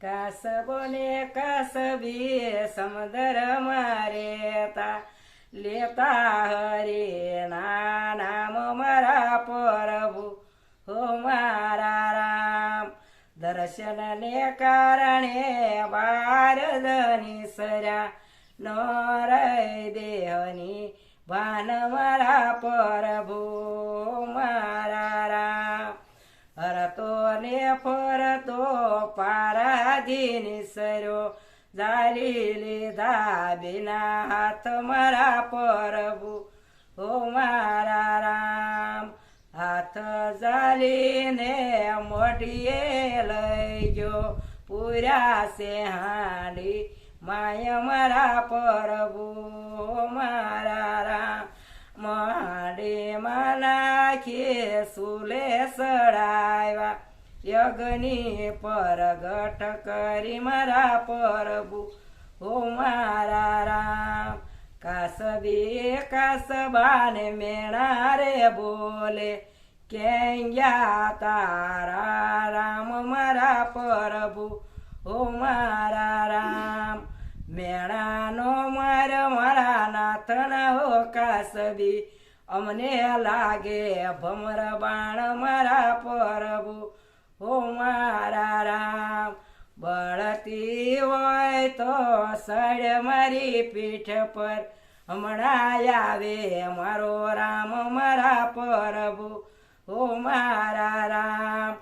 કાસબોને કાસબી સમદર મારેતા લેતા હરે ના નામ મારા પ્રભુ હો મારા રામ દર્શનને કારણે બારદની સર્યા નર દેહની ભાન મારા પ્રભુ પારાધીની સરો જાલી લીધા બિના હાથ મારા પ્રભુ. હો મારા રામ, હાથ જાલીને મોઢીએ લઈ ગયો પૂર્યા છે હાંડી માય મારા પ્રભુ. મારા રામ મહાડેમાં નાખીએ સુલે સડાવ્યા. યજ્ઞની પરગટ કરી મારા પ્રભુ હો મારા રામ, કાસબી કાસબાને મેણા રે બોલે. ગયા તારા રામ મારા પરભુ હો મારા રામ, મેણાનો માર મારા નાથના હો કાસબી. અમને લાગે ભમર બાણ મારા પ્રભુ હો મારા રામ બળતી હોય તો સડ મારી પીઠ પર. હમણાં આવે મારો રામ મારા પ્રભુ. હો મારા રામ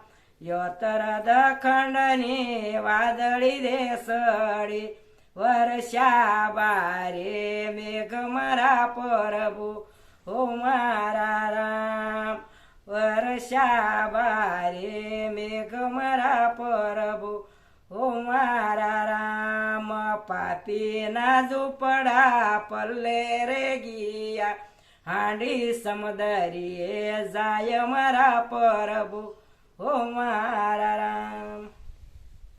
યોતર દખંડની વાદળી દેસડી વર્ષા બારે મેઘ મારા પ્રભુ. હો મારા રામ વર્ષા બારે મેઘ મારા પ્રભુ હો મારા રામ પાપી ના ઝૂપડા પલ્લે રે ગયા હાંડી સમદરીએ જાય મારા પ્રભુ હો મારા રામ